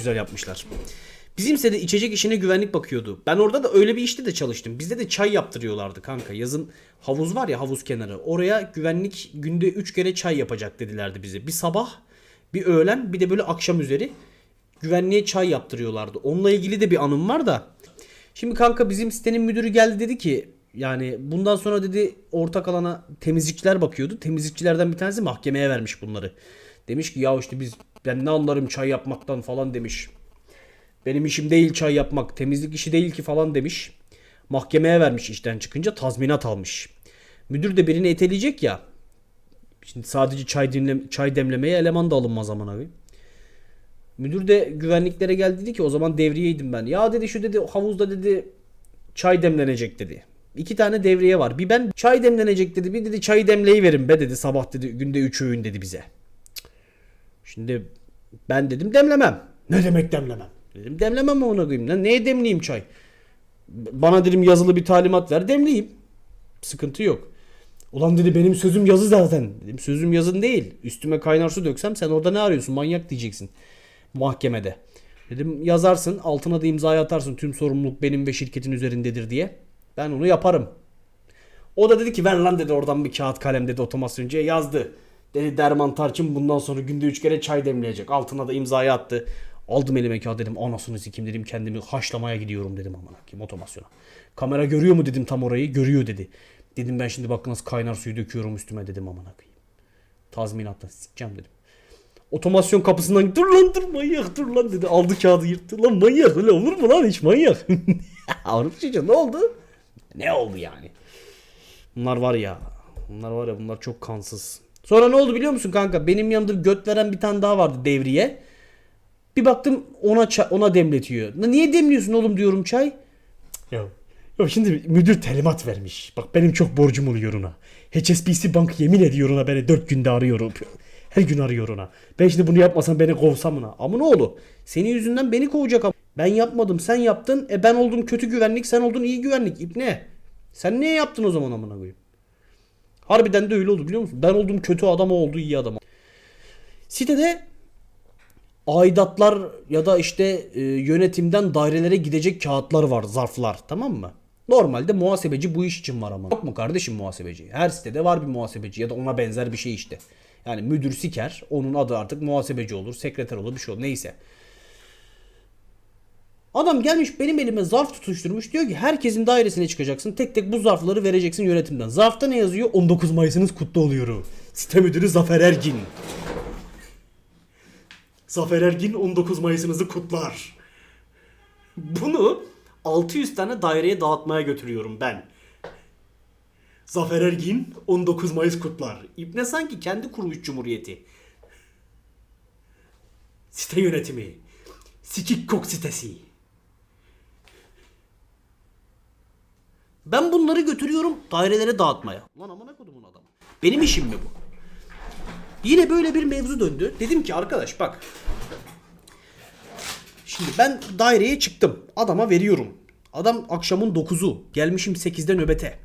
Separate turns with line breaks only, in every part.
güzel yapmışlar. Bizim sitede içecek işine güvenlik bakıyordu. Ben orada da öyle bir işte de çalıştım. Bizde de çay yaptırıyorlardı kanka. Yazın havuz var ya havuz kenarı. Oraya güvenlik günde 3 kere çay yapacak dedilerdi bize. Bir sabah, bir öğlen, bir de böyle akşam üzeri güvenliğe çay yaptırıyorlardı. Onunla ilgili de bir anım var da. Şimdi kanka bizim sitenin müdürü geldi dedi ki yani bundan sonra dedi ortak alana temizlikçiler bakıyordu. Temizlikçilerden bir tanesi mahkemeye vermiş bunları. Demiş ki ya işte biz ben ne anlarım çay yapmaktan falan demiş. Benim işim değil çay yapmak. Temizlik işi değil ki falan demiş. Mahkemeye vermiş işten çıkınca tazminat almış. Müdür de birini eteleyecek ya. Şimdi sadece çay, dinle, çay demlemeye eleman da alınmaz amına koyayım. Müdür de güvenliklere geldi dedi ki o zaman devriyeydim ben. Ya dedi şu dedi havuzda dedi çay demlenecek dedi. İki tane devriye var. Bir ben çay demlenecek dedi. Bir dedi çayı demleyi verin be dedi sabah dedi günde üç öğün dedi bize. Şimdi ben dedim demlemem. Ne demek demlemem? Dedim demlemem ona koyayım. Lan neye demleyeyim çay? Bana dedim yazılı bir talimat ver demleyeyim. Sıkıntı yok. Ulan dedi benim sözüm yazı zaten. Dedim sözüm yazın değil. Üstüme kaynar su döksem sen orada ne arıyorsun manyak diyeceksin. Mahkemede. Dedim yazarsın altına da imzayı atarsın tüm sorumluluk benim ve şirketin üzerindedir diye. Ben onu yaparım. O da dedi ki ver lan dedi oradan bir kağıt kalem dedi otomasyoncuya yazdı. Dedi Derman Tarçın bundan sonra günde 3 kere çay demleyecek. Altına da imzayı attı. Aldım elime kağıt dedim anasını sikim dedim kendimi haşlamaya gidiyorum dedim aman hakim otomasyona. Kamera görüyor mu dedim tam orayı görüyor dedi. Dedim ben şimdi bak nasıl kaynar suyu döküyorum üstüme dedim aman hakim. Tazminatla sikeceğim dedim. Otomasyon kapısından dur lan dur manyak dur lan dedi. Aldı kağıdı yırttı lan manyak öyle olur mu lan hiç manyak. Avrupa çocuğu ne oldu? Ne oldu yani? Bunlar var ya. Bunlar var ya bunlar çok kansız. Sonra ne oldu biliyor musun kanka? Benim yanımda göt veren bir tane daha vardı devriye. Bir baktım ona ona demletiyor. "Lan Niye demliyorsun oğlum diyorum çay. Ya, ya şimdi müdür talimat vermiş. Bak benim çok borcum oluyor ona. HSBC Bank yemin ediyor ona beni 4 günde arıyorum. Her gün arıyor ona. Ben şimdi bunu yapmasam beni kovsam ona. Ama ne oğlu? Senin yüzünden beni kovacak ama. Ben yapmadım sen yaptın. E ben oldum kötü güvenlik sen oldun iyi güvenlik. İpne. Sen niye yaptın o zaman amına koyayım? Harbiden de öyle oldu biliyor musun? Ben oldum kötü adam o oldu iyi adam. Sitede aidatlar ya da işte e, yönetimden dairelere gidecek kağıtlar var, zarflar tamam mı? Normalde muhasebeci bu iş için var ama. Yok mu kardeşim muhasebeci? Her sitede var bir muhasebeci ya da ona benzer bir şey işte. Yani müdür siker, onun adı artık muhasebeci olur, sekreter olur, bir şey olur neyse. Adam gelmiş benim elime zarf tutuşturmuş diyor ki herkesin dairesine çıkacaksın tek tek bu zarfları vereceksin yönetimden. Zarfta ne yazıyor? 19 Mayıs'ınız kutlu oluyor. Site müdürü Zafer Ergin. Zafer Ergin 19 Mayıs'ınızı kutlar. Bunu 600 tane daireye dağıtmaya götürüyorum ben. Zafer Ergin 19 Mayıs kutlar. İbne sanki kendi kurmuş cumhuriyeti. Site yönetimi. Sikik kok sitesi. Ben bunları götürüyorum dairelere dağıtmaya. Lan amına kodumun adamı. Benim işim mi bu? Yine böyle bir mevzu döndü. Dedim ki arkadaş bak. Şimdi ben daireye çıktım. Adama veriyorum. Adam akşamın 9'u. Gelmişim 8'de nöbete.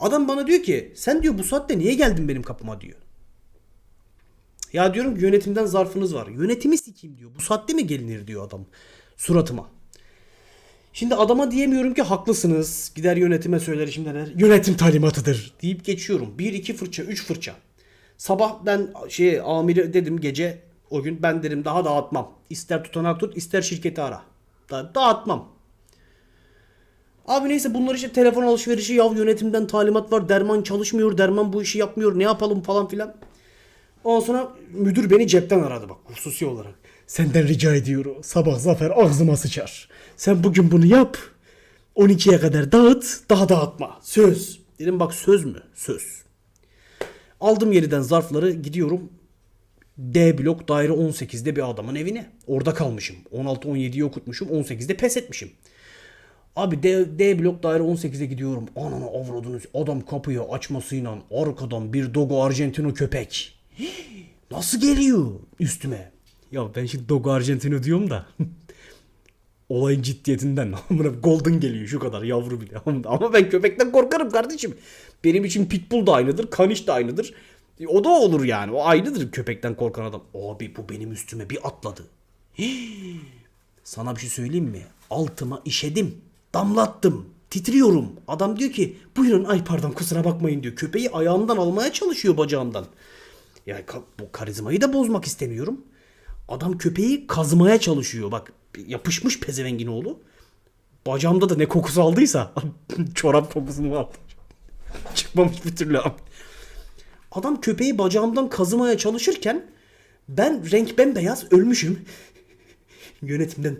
Adam bana diyor ki sen diyor bu saatte niye geldin benim kapıma diyor. Ya diyorum yönetimden zarfınız var. Yönetimi sikeyim diyor. Bu saatte mi gelinir diyor adam suratıma. Şimdi adama diyemiyorum ki haklısınız. Gider yönetime söyler şimdi der. Yönetim talimatıdır deyip geçiyorum. 1 2 fırça, 3 fırça. Sabah ben şey amiri dedim gece o gün ben dedim daha dağıtmam. İster tutanak tut, ister şirketi ara. Da dağıtmam. Abi neyse bunlar işte telefon alışverişi yav yönetimden talimat var. Derman çalışmıyor, derman bu işi yapmıyor. Ne yapalım falan filan. Ondan sonra müdür beni cepten aradı bak hususi olarak. Senden rica ediyorum. Sabah Zafer ağzıma sıçar. Sen bugün bunu yap. 12'ye kadar dağıt. Daha dağıtma. Söz. Dedim bak söz mü? Söz. Aldım yeniden zarfları gidiyorum. D blok daire 18'de bir adamın evine. Orada kalmışım. 16-17'yi okutmuşum. 18'de pes etmişim. Abi D, D blok daire 18'e gidiyorum. Ananı avradını adam kapıyı açmasıyla arkadan bir Dogo Argentino köpek. Nasıl geliyor üstüme? Ya ben şimdi Dogo Argentino diyorum da. Olayın ciddiyetinden. Golden geliyor şu kadar yavru bile. Ama ben köpekten korkarım kardeşim. Benim için Pitbull da aynıdır. Kaniş de aynıdır. O da olur yani. O aynıdır köpekten korkan adam. Abi bu benim üstüme bir atladı. Sana bir şey söyleyeyim mi? Altıma işedim. Damlattım. Titriyorum. Adam diyor ki buyurun ay pardon kusura bakmayın diyor. Köpeği ayağımdan almaya çalışıyor bacağımdan. Ya bu karizmayı da bozmak istemiyorum. Adam köpeği kazmaya çalışıyor. Bak yapışmış pezevengin oğlu. Bacağımda da ne kokusu aldıysa çorap kokusunu aldı. Çıkmamış bir türlü abi. Adam köpeği bacağımdan kazımaya çalışırken ben renk bembeyaz ölmüşüm. Yönetimden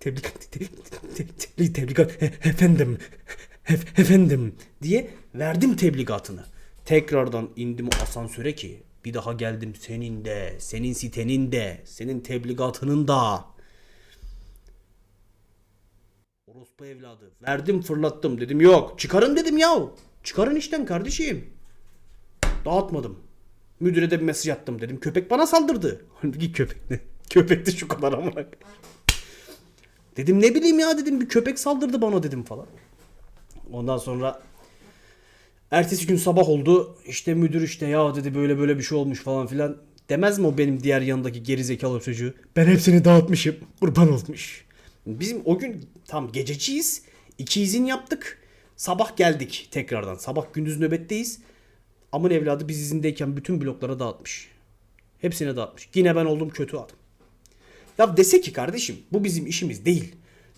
tebligat te- te- te- tebligat e- efendim efendim diye verdim tebligatını. Tekrardan indim asansöre ki bir daha geldim senin de, senin sitenin de, senin tebligatının da. Orospu evladı. Verdim fırlattım dedim yok. Çıkarın dedim ya. Çıkarın işten kardeşim. Dağıtmadım. Müdüre de bir mesaj attım dedim. Köpek bana saldırdı. Halbuki köpek ne? Köpek de şu kadar amına. Dedim ne bileyim ya dedim bir köpek saldırdı bana dedim falan. Ondan sonra ertesi gün sabah oldu. İşte müdür işte ya dedi böyle böyle bir şey olmuş falan filan. Demez mi o benim diğer yanındaki geri zekalı çocuğu? Ben hepsini dağıtmışım. Kurban olmuş. Bizim o gün tam gececiyiz. İki izin yaptık. Sabah geldik tekrardan. Sabah gündüz nöbetteyiz. Amın evladı biz izindeyken bütün bloklara dağıtmış. Hepsine dağıtmış. Yine ben oldum kötü adam. Ya dese ki kardeşim bu bizim işimiz değil.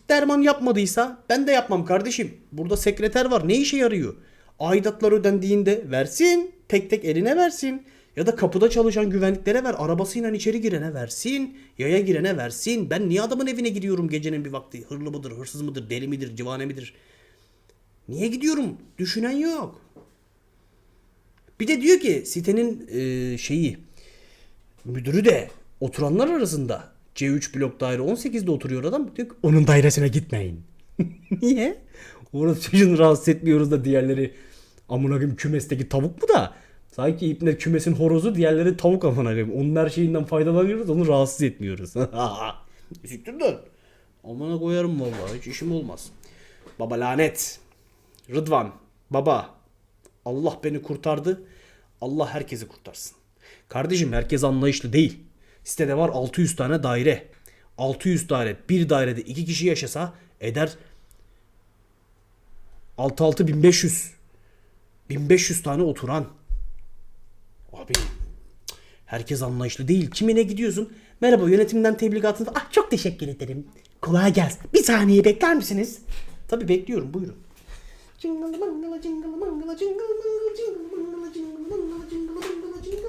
Derman yapmadıysa ben de yapmam kardeşim. Burada sekreter var ne işe yarıyor? Aidatlar ödendiğinde versin. Tek tek eline versin. Ya da kapıda çalışan güvenliklere ver. Arabasıyla içeri girene versin. Yaya girene versin. Ben niye adamın evine gidiyorum gecenin bir vakti? Hırlı mıdır, hırsız mıdır, deli midir, civane midir? Niye gidiyorum? Düşünen yok. Bir de diyor ki sitenin e, şeyi müdürü de oturanlar arasında C3 blok daire 18'de oturuyor adam. Diyor ki, onun dairesine gitmeyin. Niye? Orası çocuğunu rahatsız etmiyoruz da diğerleri amına koyayım kümesteki tavuk mu da? Sanki ipne kümesin horozu diğerleri tavuk amına koyayım. Onun her şeyinden faydalanıyoruz onu rahatsız etmiyoruz. Siktir dön. Amına koyarım vallahi hiç işim olmaz. Baba lanet. Rıdvan. Baba. Allah beni kurtardı. Allah herkesi kurtarsın. Kardeşim herkes anlayışlı değil. Sitede var 600 tane daire. 600 daire. Bir dairede iki kişi yaşasa eder 6 6 1500. 1500 tane oturan. Abi herkes anlayışlı değil. Kimine gidiyorsun? Merhaba yönetimden tebligatınız. Ah çok teşekkür ederim. Kolay gelsin. Bir saniye bekler misiniz? Tabii bekliyorum buyurun. Jingle mangala jingle mangala jingle mangala jingle mangala jingle mangala jingle mangala jingle.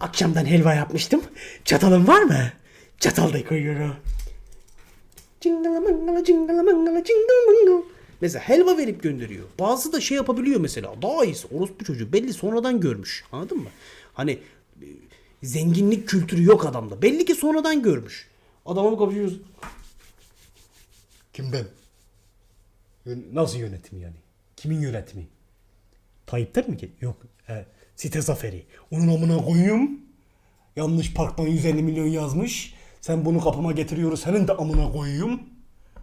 Akşamdan helva yapmıştım. Çatalın var mı? Çatal da koyuyorum. Jingle mangala jingle mangala jingle mangle. Mesela helva verip gönderiyor. Bazı da şey yapabiliyor mesela. Daha iyisi orospu çocuğu belli sonradan görmüş. Anladın mı? Hani e, zenginlik kültürü yok adamda. Belli ki sonradan görmüş. Adama mı kapışıyoruz?
Kim ben? Yön- Nasıl yönetim yani? Kimin yönetimi? Tayyip'ten mi ki? Yok. He, site zaferi. Onun amına koyayım. Yanlış parktan 150 milyon yazmış. Sen bunu kapıma getiriyoruz. Senin de amına koyayım.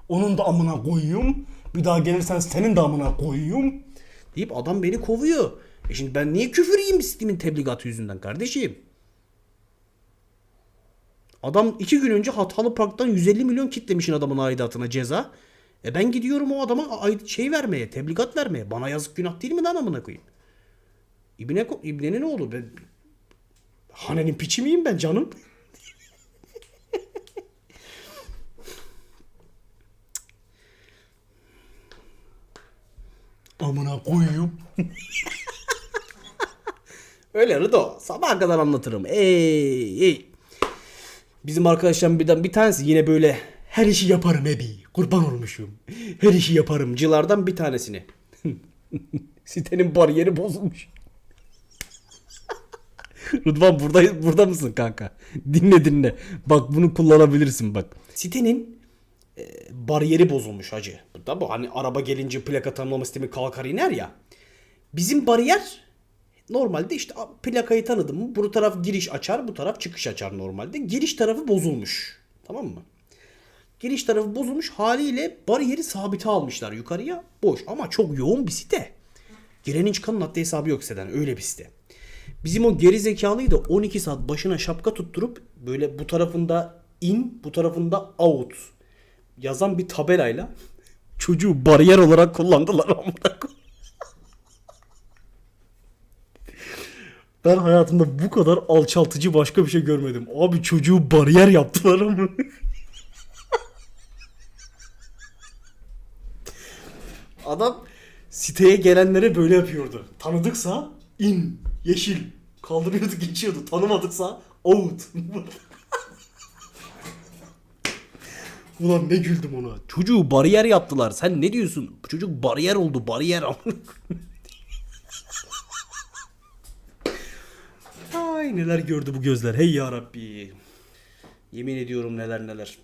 Onun da amına koyayım. Bir daha gelirsen senin de amına koyayım.
deyip adam beni kovuyor. E şimdi ben niye küfür yiyeyim sistemin tebligatı yüzünden kardeşim? Adam iki gün önce Hatalı Park'tan 150 milyon kitlemişin adamın aidatına ceza. E ben gidiyorum o adama şey vermeye, tebligat vermeye. Bana yazık günah değil mi lan amına koyayım? İbne, İbne'nin oğlu. Ben, hanenin piçi miyim ben canım?
Amına koyayım.
Öyle Rıdo. Sabaha kadar anlatırım. Ey ey. Bizim arkadaşlarım birden bir tanesi yine böyle
Her işi yaparım ebi. Kurban olmuşum.
her işi yaparımcılardan bir tanesini. Sitenin bariyeri bozulmuş. Rıdvan burada burada mısın kanka? Dinle dinle. Bak bunu kullanabilirsin bak. Sitenin e, bariyeri bozulmuş hacı. Tabi hani araba gelince plaka tanımlama sistemi kalkar iner ya. Bizim bariyer normalde işte plakayı tanıdım mı bu taraf giriş açar bu taraf çıkış açar normalde. Giriş tarafı bozulmuş. Tamam mı? Giriş tarafı bozulmuş haliyle bariyeri sabite almışlar yukarıya. Boş ama çok yoğun bir site. Girenin çıkanın haddi hesabı yok siteden öyle bir site. Bizim o geri zekalıyı da 12 saat başına şapka tutturup böyle bu tarafında in, bu tarafında out yazan bir tabelayla çocuğu bariyer olarak kullandılar amına. Ben hayatımda bu kadar alçaltıcı başka bir şey görmedim. Abi çocuğu bariyer yaptılar ama. Adam siteye gelenlere böyle yapıyordu. Tanıdıksa in, yeşil. Kaldırıyordu geçiyordu. Tanımadıksa out. Ulan ne güldüm ona. Çocuğu bariyer yaptılar. Sen ne diyorsun? Çocuk bariyer oldu. Bariyer. Ay neler gördü bu gözler. Hey ya Rabbi. Yemin ediyorum neler neler.